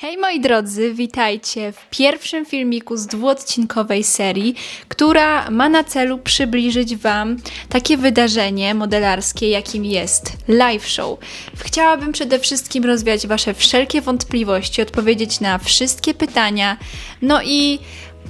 Hej moi drodzy, witajcie w pierwszym filmiku z dwuodcinkowej serii, która ma na celu przybliżyć Wam takie wydarzenie modelarskie, jakim jest live show. Chciałabym przede wszystkim rozwiać Wasze wszelkie wątpliwości, odpowiedzieć na wszystkie pytania, no i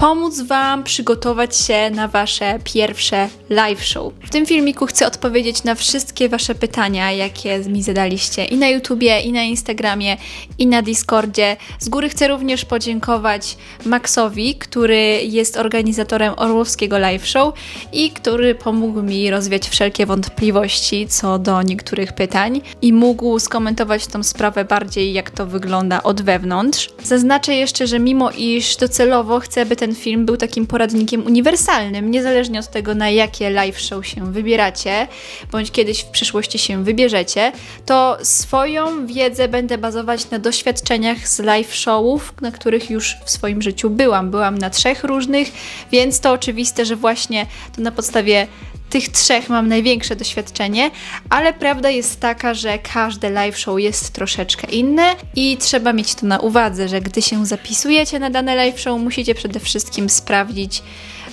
pomóc Wam przygotować się na Wasze pierwsze live show. W tym filmiku chcę odpowiedzieć na wszystkie Wasze pytania, jakie mi zadaliście i na YouTubie, i na Instagramie, i na Discordzie. Z góry chcę również podziękować Maxowi, który jest organizatorem Orłowskiego live show i który pomógł mi rozwiać wszelkie wątpliwości co do niektórych pytań i mógł skomentować tą sprawę bardziej, jak to wygląda od wewnątrz. Zaznaczę jeszcze, że mimo iż docelowo chcę, by ten film był takim poradnikiem uniwersalnym, niezależnie od tego, na jakie live show się wybieracie, bądź kiedyś w przyszłości się wybierzecie, to swoją wiedzę będę bazować na doświadczeniach z live showów, na których już w swoim życiu byłam. Byłam na trzech różnych, więc to oczywiste, że właśnie to na podstawie tych trzech mam największe doświadczenie, ale prawda jest taka, że każde live show jest troszeczkę inne i trzeba mieć to na uwadze, że gdy się zapisujecie na dane live show, musicie przede wszystkim sprawdzić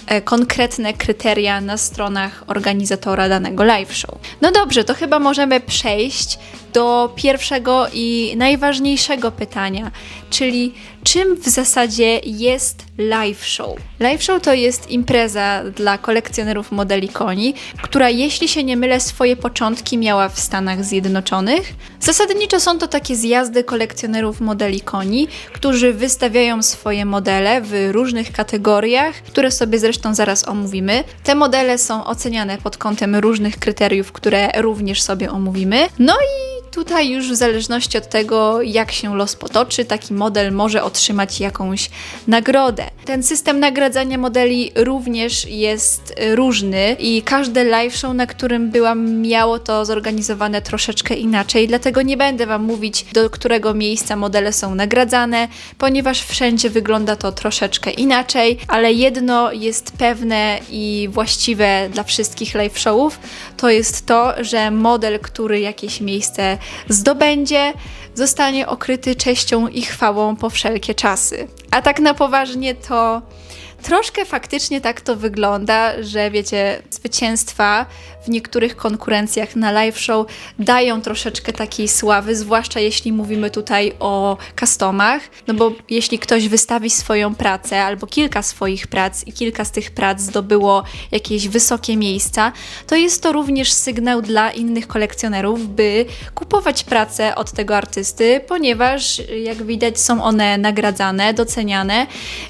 e, konkretne kryteria na stronach organizatora danego live show. No dobrze, to chyba możemy przejść do pierwszego i najważniejszego pytania, czyli czym w zasadzie jest live show? Live show to jest impreza dla kolekcjonerów modeli koni, która jeśli się nie mylę swoje początki miała w Stanach Zjednoczonych. Zasadniczo są to takie zjazdy kolekcjonerów modeli koni, którzy wystawiają swoje modele w różnych kategoriach, które sobie zresztą zaraz omówimy. Te modele są oceniane pod kątem różnych kryteriów, które również sobie omówimy. No i Tutaj już w zależności od tego, jak się los potoczy, taki model może otrzymać jakąś nagrodę. Ten system nagradzania modeli również jest różny i każde live show, na którym byłam, miało to zorganizowane troszeczkę inaczej, dlatego nie będę Wam mówić, do którego miejsca modele są nagradzane, ponieważ wszędzie wygląda to troszeczkę inaczej, ale jedno jest pewne i właściwe dla wszystkich live showów, to jest to, że model, który jakieś miejsce zdobędzie, zostanie okryty cześcią i chwałą po wszelkie czasy. A tak na poważnie to troszkę faktycznie tak to wygląda, że wiecie, zwycięstwa w niektórych konkurencjach na live show dają troszeczkę takiej sławy, zwłaszcza jeśli mówimy tutaj o customach, no bo jeśli ktoś wystawi swoją pracę albo kilka swoich prac i kilka z tych prac zdobyło jakieś wysokie miejsca, to jest to również sygnał dla innych kolekcjonerów, by kupować pracę od tego artysty, ponieważ jak widać są one nagradzane, doceniane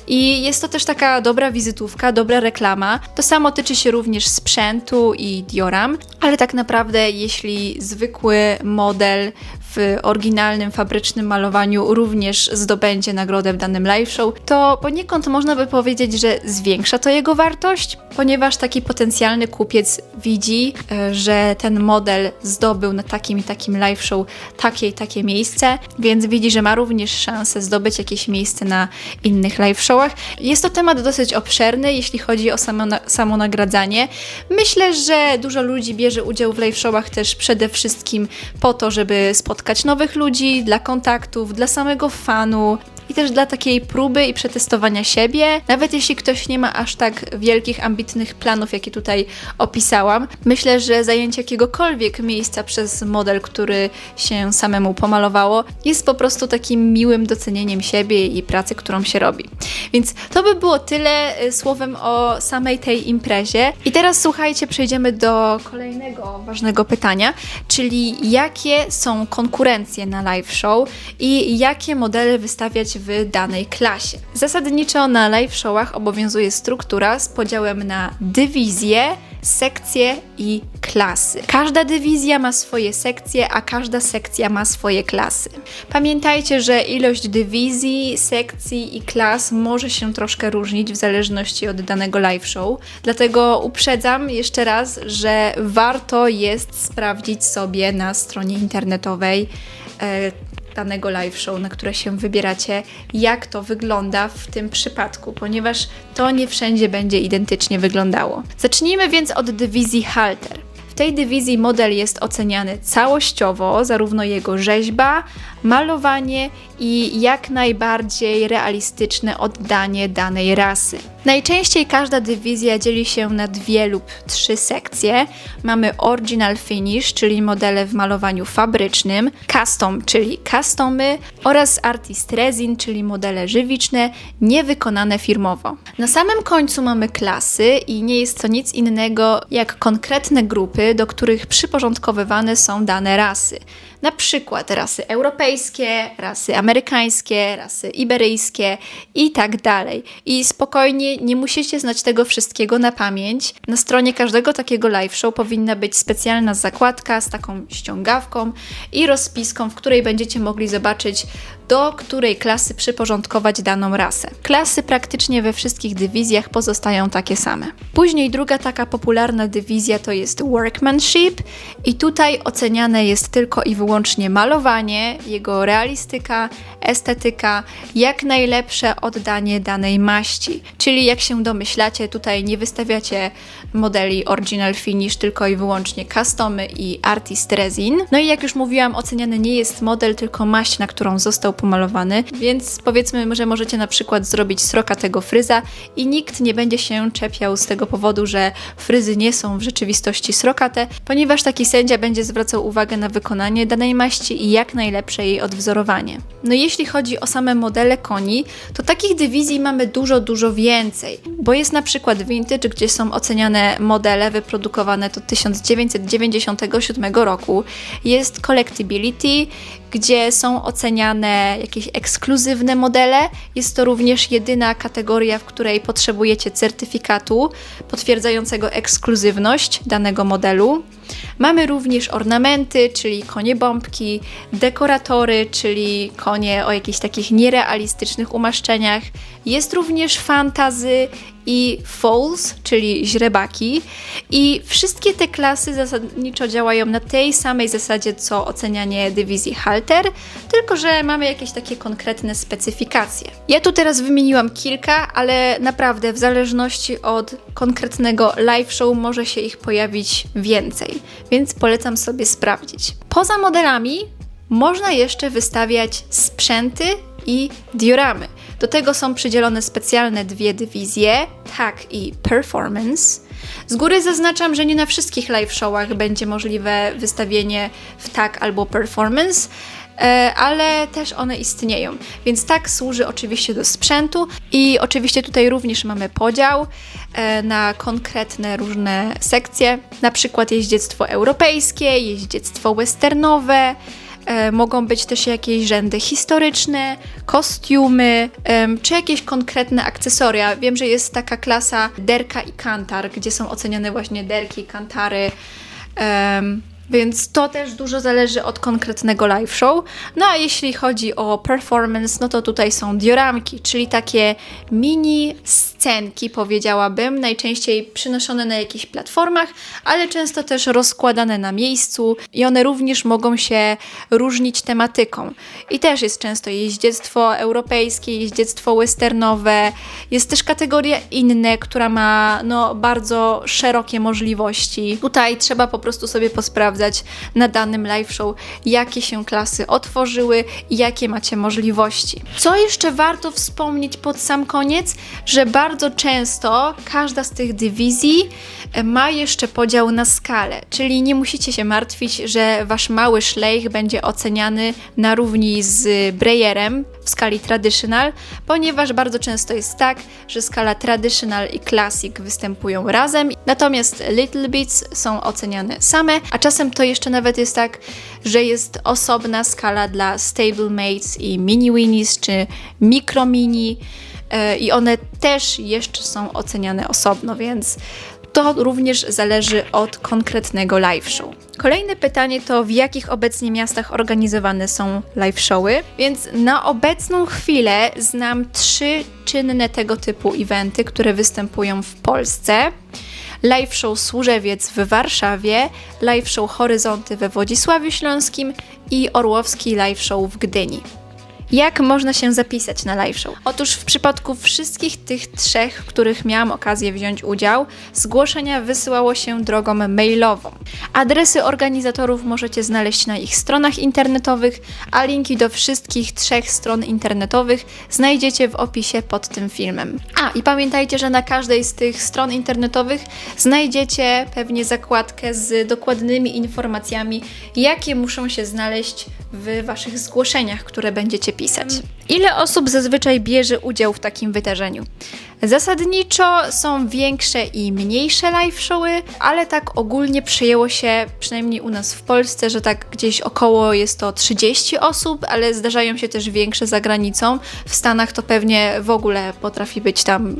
i jest to też taka dobra wizytówka, dobra reklama. To samo tyczy się również sprzętu i Dioram, ale tak naprawdę jeśli zwykły model w oryginalnym, fabrycznym malowaniu również zdobędzie nagrodę w danym live show, to poniekąd można by powiedzieć, że zwiększa to jego wartość, ponieważ taki potencjalny kupiec widzi, e, że ten model zdobył na takim i takim live show takie i takie miejsce, więc widzi, że ma również szansę zdobyć jakieś miejsce na innych live showach. Jest to temat dosyć obszerny, jeśli chodzi o samo, samo nagradzanie. Myślę, że dużo ludzi bierze udział w live showach też przede wszystkim po to, żeby spotkać nowych ludzi, dla kontaktów, dla samego fanu i też dla takiej próby i przetestowania siebie. Nawet jeśli ktoś nie ma aż tak wielkich, ambitnych planów, jakie tutaj opisałam, myślę, że zajęcie jakiegokolwiek miejsca przez model, który się samemu pomalowało, jest po prostu takim miłym docenieniem siebie i pracy, którą się robi. Więc to by było tyle y, słowem o samej tej imprezie. I teraz słuchajcie, przejdziemy do kolejnego ważnego pytania, czyli jakie są konkurencje na live show i jakie modele wystawiać w danej klasie. Zasadniczo na live showach obowiązuje struktura z podziałem na dywizje, sekcje i klasy. Każda dywizja ma swoje sekcje, a każda sekcja ma swoje klasy. Pamiętajcie, że ilość dywizji, sekcji i klas może się troszkę różnić w zależności od danego live show. Dlatego uprzedzam jeszcze raz, że warto jest sprawdzić sobie na stronie internetowej e, danego live show, na które się wybieracie, jak to wygląda w tym przypadku, ponieważ to nie wszędzie będzie identycznie wyglądało. Zacznijmy więc od dywizji halter. W tej dywizji model jest oceniany całościowo, zarówno jego rzeźba, malowanie i jak najbardziej realistyczne oddanie danej rasy. Najczęściej każda dywizja dzieli się na dwie lub trzy sekcje. Mamy original finish, czyli modele w malowaniu fabrycznym, custom, czyli customy oraz artist resin, czyli modele żywiczne, niewykonane firmowo. Na samym końcu mamy klasy i nie jest to nic innego jak konkretne grupy, do których przyporządkowywane są dane rasy. Na przykład rasy europejskie, rasy amerykańskie, rasy iberyjskie i tak dalej. I spokojnie nie musicie znać tego wszystkiego na pamięć. Na stronie każdego takiego live show powinna być specjalna zakładka z taką ściągawką i rozpiską, w której będziecie mogli zobaczyć, do której klasy przyporządkować daną rasę. Klasy praktycznie we wszystkich dywizjach pozostają takie same. Później druga taka popularna dywizja to jest workmanship i tutaj oceniane jest tylko i wyłącznie malowanie, jego realistyka, estetyka, jak najlepsze oddanie danej maści. Czyli jak się domyślacie, tutaj nie wystawiacie modeli original finish, tylko i wyłącznie customy i artist resin. No i jak już mówiłam, oceniany nie jest model, tylko maść, na którą został pomalowany, więc powiedzmy, że możecie na przykład zrobić sroka tego fryza i nikt nie będzie się czepiał z tego powodu, że fryzy nie są w rzeczywistości srokate, ponieważ taki sędzia będzie zwracał uwagę na wykonanie danej maści i jak najlepsze jej odwzorowanie. No jeśli chodzi o same modele koni, to takich dywizji mamy dużo, dużo więcej, bo jest na przykład vintage, gdzie są oceniane modele wyprodukowane do 1997 roku, jest collectibility, gdzie są oceniane jakieś ekskluzywne modele. Jest to również jedyna kategoria, w której potrzebujecie certyfikatu potwierdzającego ekskluzywność danego modelu. Mamy również ornamenty, czyli konie bombki, dekoratory, czyli konie o jakichś takich nierealistycznych umaszczeniach. Jest również fantazy i foals, czyli źrebaki. I wszystkie te klasy zasadniczo działają na tej samej zasadzie, co ocenianie dywizji halter, tylko że mamy jakieś takie konkretne specyfikacje. Ja tu teraz wymieniłam kilka, ale naprawdę w zależności od konkretnego live show może się ich pojawić więcej, więc polecam sobie sprawdzić. Poza modelami można jeszcze wystawiać sprzęty i dioramy. Do tego są przydzielone specjalne dwie dywizje, tag i performance. Z góry zaznaczam, że nie na wszystkich live showach będzie możliwe wystawienie w tag albo performance, e, ale też one istnieją. Więc tak służy oczywiście do sprzętu i oczywiście tutaj również mamy podział e, na konkretne różne sekcje, na przykład jeździectwo europejskie, jeździectwo westernowe, mogą być też jakieś rzędy historyczne, kostiumy, czy jakieś konkretne akcesoria. Wiem, że jest taka klasa derka i kantar, gdzie są oceniane właśnie derki, kantary. Więc to też dużo zależy od konkretnego live show. No a jeśli chodzi o performance, no to tutaj są dioramki, czyli takie mini scenki, powiedziałabym, najczęściej przynoszone na jakichś platformach, ale często też rozkładane na miejscu i one również mogą się różnić tematyką. I też jest często jeździectwo europejskie, jeździectwo westernowe, jest też kategoria inne, która ma no, bardzo szerokie możliwości. Tutaj trzeba po prostu sobie posprawdzić, sprawdzać na danym live show, jakie się klasy otworzyły i jakie macie możliwości. Co jeszcze warto wspomnieć pod sam koniec, że bardzo często każda z tych dywizji e, ma jeszcze podział na skalę, czyli nie musicie się martwić, że wasz mały szlejch będzie oceniany na równi z Breyerem w skali traditional, ponieważ bardzo często jest tak, że skala traditional i classic występują razem, natomiast little bits są oceniane same, a czasem Czasem to jeszcze nawet jest tak, że jest osobna skala dla stablemates i mini winnies czy micro mini e, i one też jeszcze są oceniane osobno, więc to również zależy od konkretnego live show. Kolejne pytanie to w jakich obecnie miastach organizowane są live showy? Więc na obecną chwilę znam trzy czynne tego typu eventy, które występują w Polsce live show Służewiec w Warszawie, live show Horyzonty we Wodzisławiu Śląskim i Orłowski live show w Gdyni. Jak można się zapisać na live show? Otóż w przypadku wszystkich tych trzech, w których miałam okazję wziąć udział, zgłoszenia wysyłało się drogą mailową. Adresy organizatorów możecie znaleźć na ich stronach internetowych, a linki do wszystkich trzech stron internetowych znajdziecie w opisie pod tym filmem. A i pamiętajcie, że na każdej z tych stron internetowych znajdziecie pewnie zakładkę z dokładnymi informacjami, jakie muszą się znaleźć w Waszych zgłoszeniach, które będziecie pisać. Ile osób zazwyczaj bierze udział w takim wydarzeniu? Zasadniczo są większe i mniejsze live showy, ale tak ogólnie przyjęło się, przynajmniej u nas w Polsce, że tak gdzieś około jest to 30 osób, ale zdarzają się też większe za granicą. W Stanach to pewnie w ogóle potrafi być tam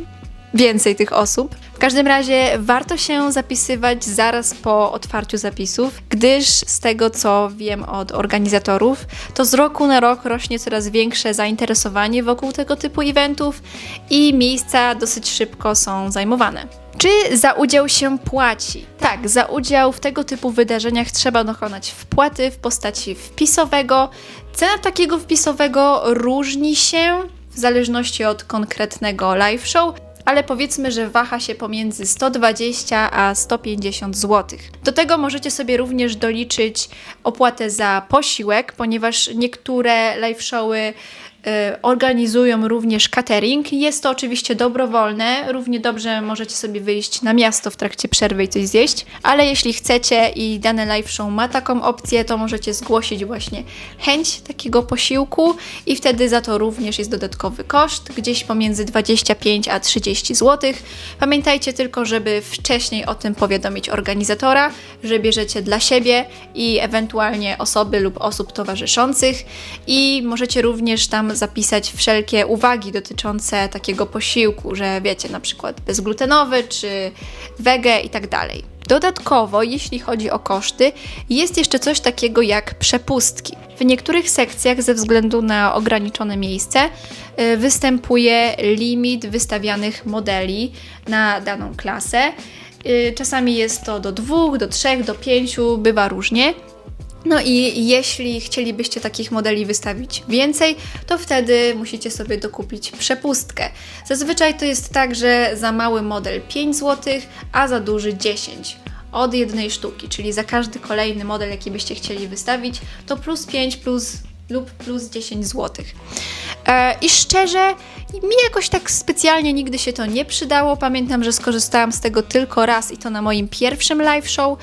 więcej tych osób. W każdym razie warto się zapisywać zaraz po otwarciu zapisów, gdyż z tego co wiem od organizatorów, to z roku na rok rośnie coraz większe zainteresowanie wokół tego typu eventów i miejsca dosyć szybko są zajmowane. Czy za udział się płaci? Tak, za udział w tego typu wydarzeniach trzeba dokonać wpłaty w postaci wpisowego. Cena takiego wpisowego różni się w zależności od konkretnego live show ale powiedzmy, że waha się pomiędzy 120 a 150 zł. Do tego możecie sobie również doliczyć opłatę za posiłek, ponieważ niektóre live showy organizują również catering. Jest to oczywiście dobrowolne, równie dobrze możecie sobie wyjść na miasto w trakcie przerwy i coś zjeść, ale jeśli chcecie i dane live show ma taką opcję, to możecie zgłosić właśnie chęć takiego posiłku i wtedy za to również jest dodatkowy koszt, gdzieś pomiędzy 25 a 30 zł. Pamiętajcie tylko, żeby wcześniej o tym powiadomić organizatora, że bierzecie dla siebie i ewentualnie osoby lub osób towarzyszących i możecie również tam zapisać wszelkie uwagi dotyczące takiego posiłku, że wiecie, na przykład bezglutenowy czy wege i tak dalej. Dodatkowo, jeśli chodzi o koszty, jest jeszcze coś takiego jak przepustki. W niektórych sekcjach, ze względu na ograniczone miejsce, y, występuje limit wystawianych modeli na daną klasę. Y, czasami jest to do dwóch, do trzech, do pięciu, bywa różnie. No i jeśli chcielibyście takich modeli wystawić więcej, to wtedy musicie sobie dokupić przepustkę. Zazwyczaj to jest tak, że za mały model 5 zł, a za duży 10 od jednej sztuki, czyli za każdy kolejny model, jaki byście chcieli wystawić, to plus 5 plus lub plus 10 zł. E, I szczerze, mi jakoś tak specjalnie nigdy się to nie przydało. Pamiętam, że skorzystałam z tego tylko raz i to na moim pierwszym live show,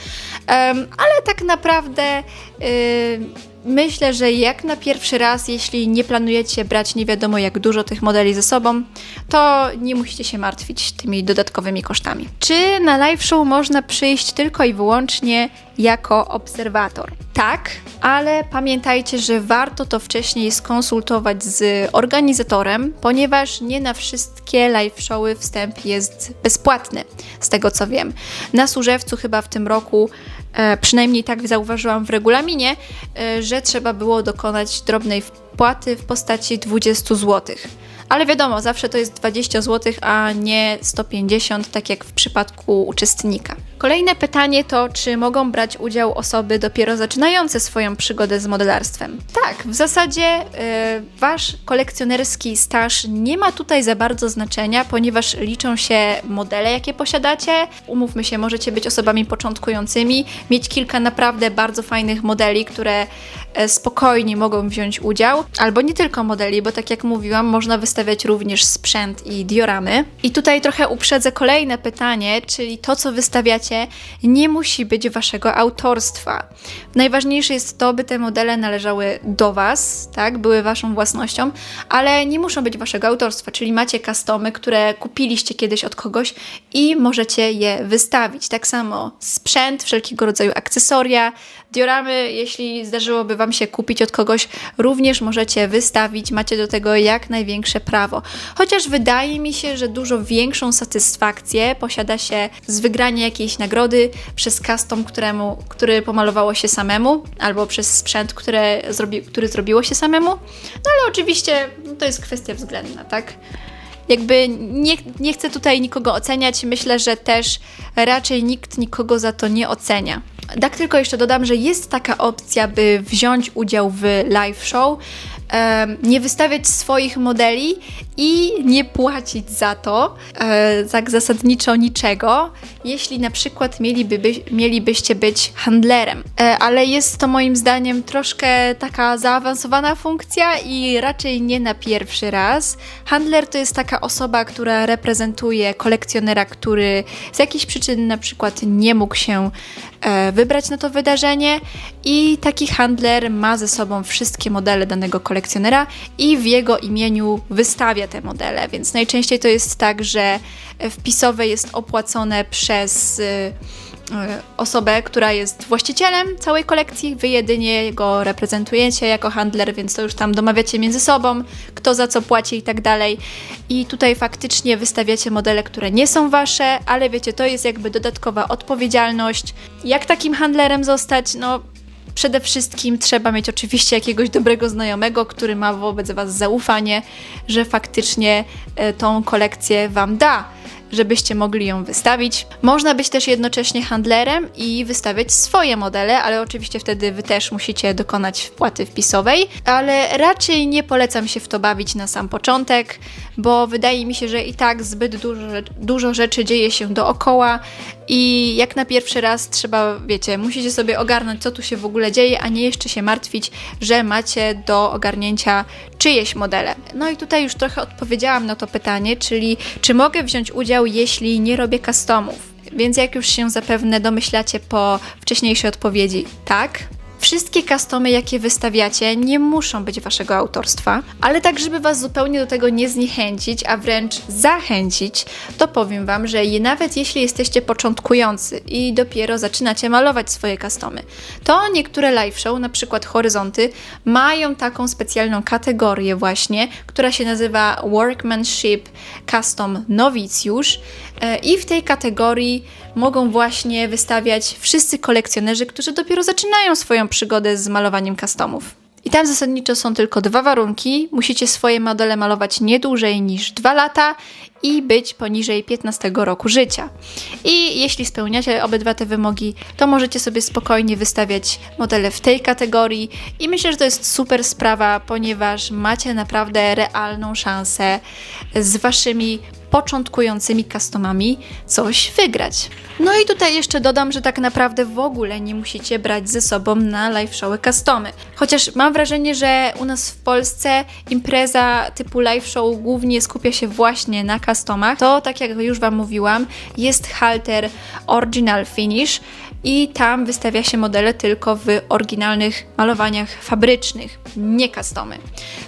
ale tak naprawdę y, myślę, że jak na pierwszy raz, jeśli nie planujecie brać nie wiadomo jak dużo tych modeli ze sobą, to nie musicie się martwić tymi dodatkowymi kosztami. Czy na live show można przyjść tylko i wyłącznie jako obserwator? Tak, ale pamiętajcie, że warto to wcześniej skonsultować z organizatorem, ponieważ nie na wszystkie live showy wstęp jest bezpłatny, z tego co wiem. Na Służewcu chyba w tym roku E, przynajmniej tak zauważyłam w regulaminie, e, że trzeba było dokonać drobnej wpłaty w postaci 20 zł. Ale wiadomo, zawsze to jest 20 zł, a nie 150, tak jak w przypadku uczestnika. Kolejne pytanie to, czy mogą brać udział osoby dopiero zaczynające swoją przygodę z modelarstwem? Tak, w zasadzie yy, wasz kolekcjonerski staż nie ma tutaj za bardzo znaczenia, ponieważ liczą się modele, jakie posiadacie. Umówmy się, możecie być osobami początkującymi, mieć kilka naprawdę bardzo fajnych modeli, które e, spokojnie mogą wziąć udział, albo nie tylko modeli, bo tak jak mówiłam, można wystawiać również sprzęt i dioramy. I tutaj trochę uprzedzę kolejne pytanie, czyli to, co wystawiacie nie musi być waszego autorstwa. Najważniejsze jest to, by te modele należały do was, tak, były waszą własnością, ale nie muszą być waszego autorstwa, czyli macie customy, które kupiliście kiedyś od kogoś i możecie je wystawić. Tak samo sprzęt, wszelkiego rodzaju akcesoria, dioramy, jeśli zdarzyłoby wam się kupić od kogoś, również możecie wystawić, macie do tego jak największe prawo. Chociaż wydaje mi się, że dużo większą satysfakcję posiada się z wygrania jakiejś nagrody przez custom, któremu, który pomalowało się samemu, albo przez sprzęt, które zrobi, który zrobiło się samemu. No ale oczywiście to jest kwestia względna, tak? Jakby nie, nie chcę tutaj nikogo oceniać, myślę, że też raczej nikt nikogo za to nie ocenia. Tak tylko jeszcze dodam, że jest taka opcja, by wziąć udział w live show, nie wystawiać swoich modeli i nie płacić za to, e, tak zasadniczo niczego, jeśli na przykład mieliby, by, mielibyście być handlerem. E, ale jest to moim zdaniem troszkę taka zaawansowana funkcja i raczej nie na pierwszy raz. Handler to jest taka osoba, która reprezentuje kolekcjonera, który z jakichś przyczyn na przykład nie mógł się e, wybrać na to wydarzenie i taki handler ma ze sobą wszystkie modele danego kolekcjonera i w jego imieniu wystawia te modele, więc najczęściej to jest tak, że wpisowe jest opłacone przez y, y, osobę, która jest właścicielem całej kolekcji, wy jedynie go reprezentujecie jako handler, więc to już tam domawiacie między sobą, kto za co płaci i tak dalej. I tutaj faktycznie wystawiacie modele, które nie są wasze, ale wiecie, to jest jakby dodatkowa odpowiedzialność. Jak takim handlerem zostać? No, Przede wszystkim trzeba mieć oczywiście jakiegoś dobrego znajomego, który ma wobec Was zaufanie, że faktycznie e, tą kolekcję Wam da żebyście mogli ją wystawić. Można być też jednocześnie handlerem i wystawiać swoje modele, ale oczywiście wtedy wy też musicie dokonać wpłaty wpisowej, ale raczej nie polecam się w to bawić na sam początek, bo wydaje mi się, że i tak zbyt dużo, dużo rzeczy dzieje się dookoła i jak na pierwszy raz trzeba, wiecie, musicie sobie ogarnąć, co tu się w ogóle dzieje, a nie jeszcze się martwić, że macie do ogarnięcia czyjeś modele. No i tutaj już trochę odpowiedziałam na to pytanie, czyli czy mogę wziąć udział, jeśli nie robię customów? Więc jak już się zapewne domyślacie po wcześniejszej odpowiedzi, tak, Wszystkie customy, jakie wystawiacie, nie muszą być waszego autorstwa, ale tak, żeby was zupełnie do tego nie zniechęcić, a wręcz zachęcić, to powiem wam, że nawet jeśli jesteście początkujący i dopiero zaczynacie malować swoje customy, to niektóre live show, na przykład Horyzonty, mają taką specjalną kategorię właśnie, która się nazywa Workmanship Custom Nowicjusz e, i w tej kategorii mogą właśnie wystawiać wszyscy kolekcjonerzy, którzy dopiero zaczynają swoją przygodę z malowaniem customów. I tam zasadniczo są tylko dwa warunki. Musicie swoje modele malować nie dłużej niż 2 lata i być poniżej 15 roku życia. I jeśli spełniacie obydwa te wymogi, to możecie sobie spokojnie wystawiać modele w tej kategorii. I myślę, że to jest super sprawa, ponieważ macie naprawdę realną szansę z waszymi początkującymi customami coś wygrać. No i tutaj jeszcze dodam, że tak naprawdę w ogóle nie musicie brać ze sobą na live showy customy. Chociaż mam wrażenie, że u nas w Polsce impreza typu live show głównie skupia się właśnie na customach. To, tak jak już Wam mówiłam, jest halter Original Finish i tam wystawia się modele tylko w oryginalnych malowaniach fabrycznych, nie customy.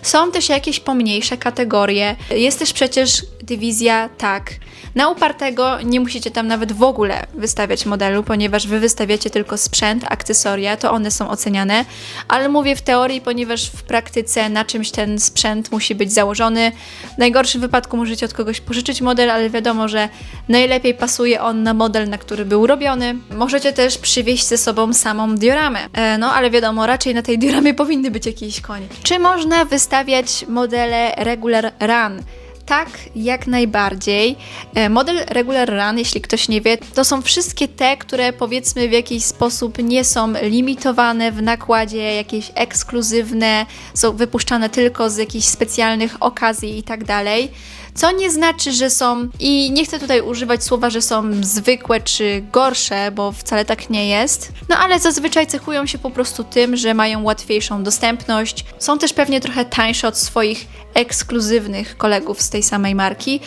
Są też jakieś pomniejsze kategorie. Jest też przecież dywizja tak. Na upartego nie musicie tam nawet w ogóle wystawiać modelu, ponieważ wy wystawiacie tylko sprzęt, akcesoria, to one są oceniane, ale mówię w teorii, ponieważ w praktyce na czymś ten sprzęt musi być założony. W najgorszym wypadku możecie od kogoś pożyczyć model, ale wiadomo, że najlepiej pasuje on na model, na który był robiony. Możecie też przywieźć ze sobą samą dioramę. E, no ale wiadomo, raczej na tej dioramie powinny być jakieś konie. Czy można wystawiać modele regular run? Tak, jak najbardziej. E, Model Regular Run, jeśli ktoś nie wie, to są wszystkie te, które powiedzmy w jakiś sposób nie są limitowane w nakładzie, jakieś ekskluzywne, są wypuszczane tylko z jakichś specjalnych okazji i tak dalej. Co nie znaczy, że są, i nie chcę tutaj używać słowa, że są zwykłe czy gorsze, bo wcale tak nie jest. No ale zazwyczaj cechują się po prostu tym, że mają łatwiejszą dostępność. Są też pewnie trochę tańsze od swoich ekskluzywnych kolegów z tej samej marki,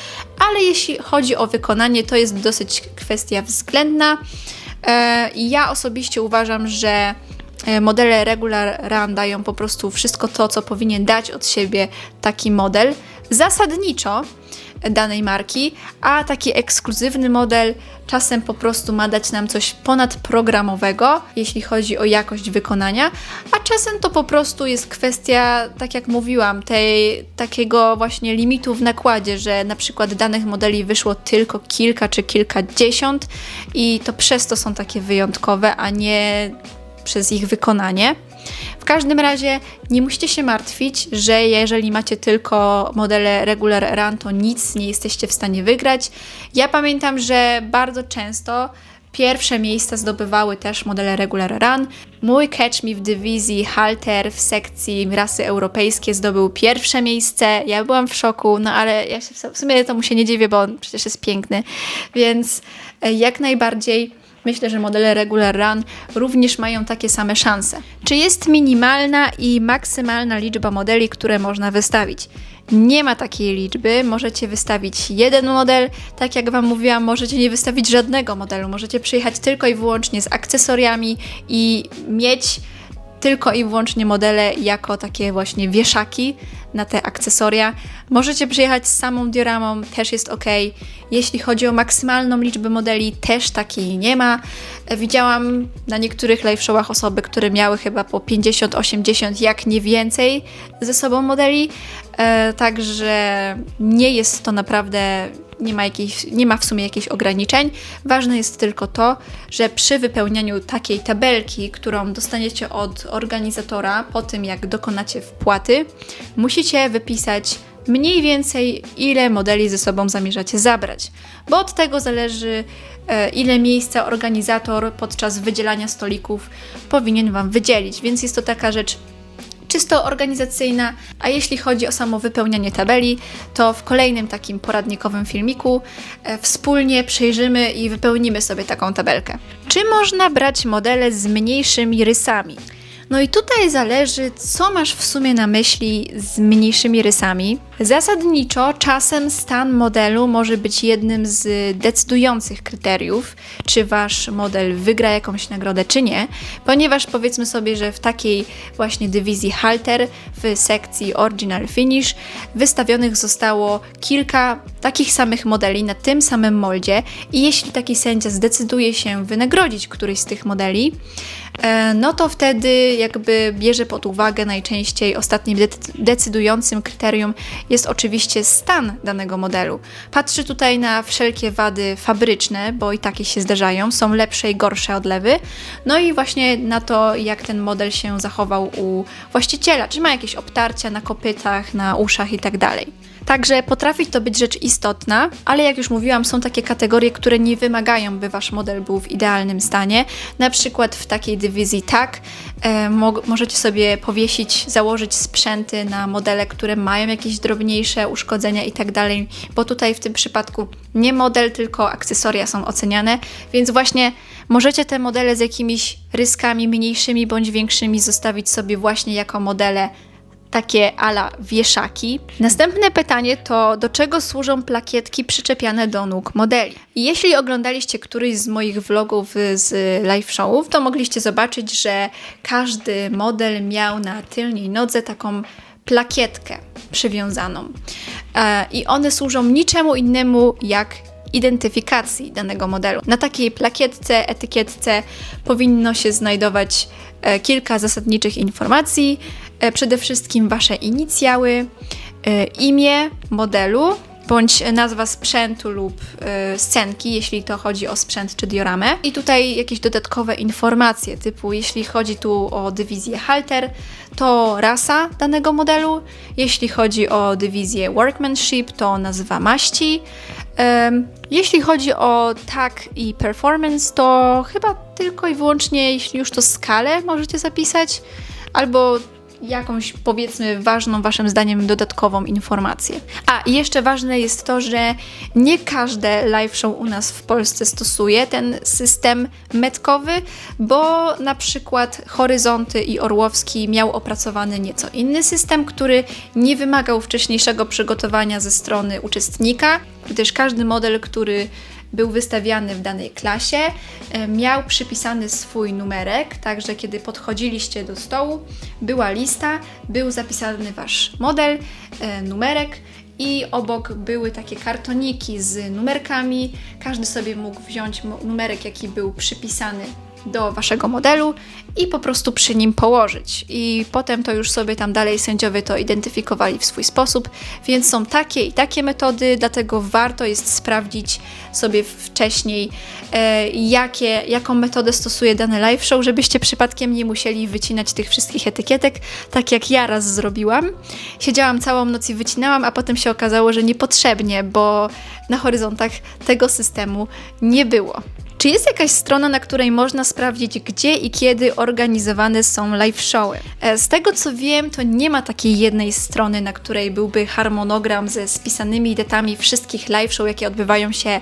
ale jeśli chodzi o wykonanie, to jest dosyć kwestia względna. E, ja osobiście uważam, że e, modele Regular Run dają po prostu wszystko to, co powinien dać od siebie taki model. Zasadniczo danej marki, a taki ekskluzywny model czasem po prostu ma dać nam coś ponadprogramowego, jeśli chodzi o jakość wykonania, a czasem to po prostu jest kwestia, tak jak mówiłam, tej takiego właśnie limitu w nakładzie, że na przykład danych modeli wyszło tylko kilka czy kilkadziesiąt i to przez to są takie wyjątkowe, a nie przez ich wykonanie. W każdym razie nie musicie się martwić, że jeżeli macie tylko modele regular run, to nic nie jesteście w stanie wygrać. Ja pamiętam, że bardzo często pierwsze miejsca zdobywały też modele Regular Run. Mój Catch Me w dywizji Halter w sekcji rasy europejskie zdobył pierwsze miejsce. Ja byłam w szoku, no ale ja się w sumie temu się nie dziwię, bo on przecież jest piękny. Więc e, jak najbardziej myślę, że modele Regular Run również mają takie same szanse. Czy jest minimalna i maksymalna liczba modeli, które można wystawić? Nie ma takiej liczby. Możecie wystawić jeden model. Tak jak Wam mówiłam, możecie nie wystawić żadnego modelu. Możecie przyjechać tylko i wyłącznie z akcesoriami i mieć tylko i wyłącznie modele jako takie właśnie wieszaki na te akcesoria. Możecie przyjechać z samą dioramą, też jest ok. Jeśli chodzi o maksymalną liczbę modeli, też takiej nie ma. Widziałam na niektórych live showach osoby, które miały chyba po 50-80, jak nie więcej ze sobą modeli. E, także nie jest to naprawdę nie ma, jakiejś, nie ma w sumie jakichś ograniczeń. Ważne jest tylko to, że przy wypełnianiu takiej tabelki, którą dostaniecie od organizatora po tym, jak dokonacie wpłaty, musicie wypisać mniej więcej ile modeli ze sobą zamierzacie zabrać, bo od tego zależy e, ile miejsca organizator podczas wydzielania stolików powinien Wam wydzielić, więc jest to taka rzecz czysto organizacyjna, a jeśli chodzi o samo wypełnianie tabeli, to w kolejnym takim poradnikowym filmiku e, wspólnie przejrzymy i wypełnimy sobie taką tabelkę. Czy można brać modele z mniejszymi rysami? No i tutaj zależy, co masz w sumie na myśli z mniejszymi rysami. Zasadniczo czasem stan modelu może być jednym z decydujących kryteriów, czy wasz model wygra jakąś nagrodę, czy nie, ponieważ powiedzmy sobie, że w takiej właśnie dywizji Halter w sekcji Original Finish wystawionych zostało kilka takich samych modeli na tym samym moldzie i jeśli taki sędzia zdecyduje się wynagrodzić któryś z tych modeli, e, no to wtedy jakby bierze pod uwagę najczęściej ostatnim decydującym kryterium jest oczywiście stan danego modelu. Patrzy tutaj na wszelkie wady fabryczne, bo i takie się zdarzają, są lepsze i gorsze odlewy, no i właśnie na to, jak ten model się zachował u właściciela, czy ma jakieś obtarcia na kopytach, na uszach i tak. Także potrafi to być rzecz istotna, ale jak już mówiłam, są takie kategorie, które nie wymagają, by wasz model był w idealnym stanie. Na przykład w takiej dywizji tak e, mo możecie sobie powiesić, założyć sprzęty na modele, które mają jakieś drobniejsze uszkodzenia i tak dalej, bo tutaj w tym przypadku nie model, tylko akcesoria są oceniane, więc właśnie możecie te modele z jakimiś ryskami mniejszymi bądź większymi zostawić sobie właśnie jako modele takie ala wieszaki. Następne pytanie to, do czego służą plakietki przyczepiane do nóg modeli? Jeśli oglądaliście któryś z moich vlogów z live showów, to mogliście zobaczyć, że każdy model miał na tylnej nodze taką plakietkę przywiązaną. E, I one służą niczemu innemu jak identyfikacji danego modelu. Na takiej plakietce, etykietce powinno się znajdować e, kilka zasadniczych informacji, E, przede wszystkim Wasze inicjały, e, imię modelu, bądź nazwa sprzętu lub y, scenki, jeśli to chodzi o sprzęt czy dioramę. I tutaj jakieś dodatkowe informacje, typu jeśli chodzi tu o dywizję halter, to rasa danego modelu, jeśli chodzi o dywizję workmanship, to nazwa maści. jeśli chodzi o tak i performance, to chyba tylko i wyłącznie, jeśli już to skalę możecie zapisać, albo jakąś powiedzmy ważną waszym zdaniem dodatkową informację. A i jeszcze ważne jest to, że nie każde live show u nas w Polsce stosuje ten system metkowy, bo na przykład Horyzonty i Orłowski miał opracowany nieco inny system, który nie wymagał wcześniejszego przygotowania ze strony uczestnika, gdyż każdy model, który był wystawiany w danej klasie, e, miał przypisany swój numerek, także kiedy podchodziliście do stołu, była lista, był zapisany wasz model, e, numerek i obok były takie kartoniki z numerkami. Każdy sobie mógł wziąć numerek, jaki był przypisany do waszego modelu i po prostu przy nim położyć. I potem to już sobie tam dalej sędziowie to identyfikowali w swój sposób, więc są takie i takie metody, dlatego warto jest sprawdzić sobie wcześniej, e, jakie, jaką metodę stosuje dany live show, żebyście przypadkiem nie musieli wycinać tych wszystkich etykietek, tak jak ja raz zrobiłam. Siedziałam całą noc i wycinałam, a potem się okazało, że niepotrzebnie, bo na horyzontach tego systemu nie było. Czy jest jakaś strona, na której można sprawdzić, gdzie i kiedy organizowane są live showy? E, Z tego co wiem, to nie ma takiej jednej strony, na której byłby harmonogram ze spisanymi datami wszystkich live show, jakie odbywają się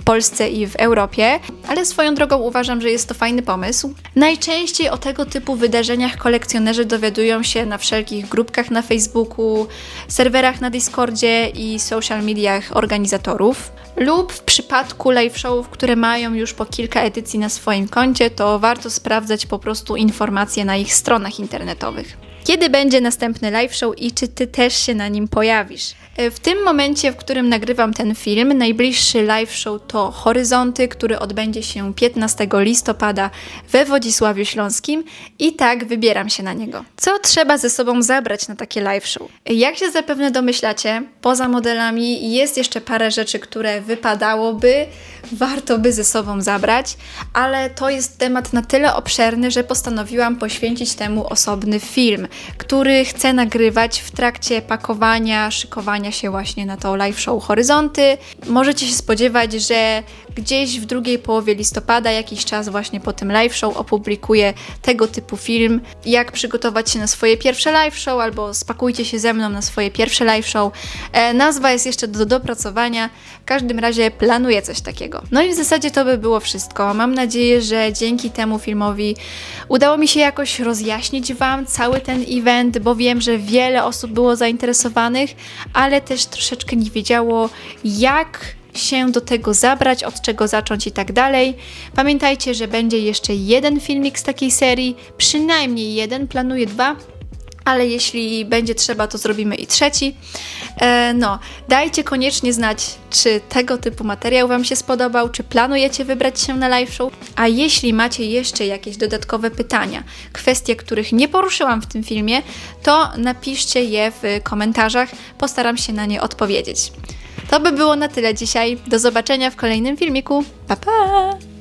w Polsce i w Europie, ale swoją drogą uważam, że jest to fajny pomysł. Najczęściej o tego typu wydarzeniach kolekcjonerzy dowiadują się na wszelkich grupkach na Facebooku, serwerach na Discordzie i social mediach organizatorów. Lub w przypadku live showów, które mają już po kilka edycji na swoim koncie, to warto sprawdzać po prostu informacje na ich stronach internetowych. Kiedy będzie następny live show i czy ty też się na nim pojawisz? E, W tym momencie, w którym nagrywam ten film, najbliższy live show to Horyzonty, który odbędzie się 15 listopada we Wodzisławiu Śląskim i tak wybieram się na niego. Co trzeba ze sobą zabrać na takie live show? Jak się zapewne domyślacie, poza modelami jest jeszcze parę rzeczy, które wypadałoby, warto by ze sobą zabrać, ale to jest temat na tyle obszerny, że postanowiłam poświęcić temu osobny film, który chcę nagrywać w trakcie pakowania, szykowania się właśnie na to live show Horyzonty. Możecie się spodziewać, że gdzieś w drugiej połowie listopada, jakiś czas właśnie po tym live show, opublikuję tego typu film. Jak przygotować się na swoje pierwsze live show, albo spakujcie się ze mną na swoje pierwsze live show. E, nazwa jest jeszcze do dopracowania. W każdym razie planuję coś takiego. No i w zasadzie to by było wszystko. Mam nadzieję, że dzięki temu filmowi udało mi się jakoś rozjaśnić Wam cały ten event, bo wiem, że wiele osób było zainteresowanych, ale też troszeczkę nie wiedziało, jak się do tego zabrać, od czego zacząć i tak dalej. Pamiętajcie, że będzie jeszcze jeden filmik z takiej serii, przynajmniej jeden, planuję dwa, ale jeśli będzie trzeba, to zrobimy i trzeci. E, no, dajcie koniecznie znać, czy tego typu materiał Wam się spodobał, czy planujecie wybrać się na live show. A jeśli macie jeszcze jakieś dodatkowe pytania, kwestie, których nie poruszyłam w tym filmie, to napiszcie je w komentarzach, postaram się na nie odpowiedzieć. To by było na tyle dzisiaj. Do zobaczenia w kolejnym filmiku. Pa pa!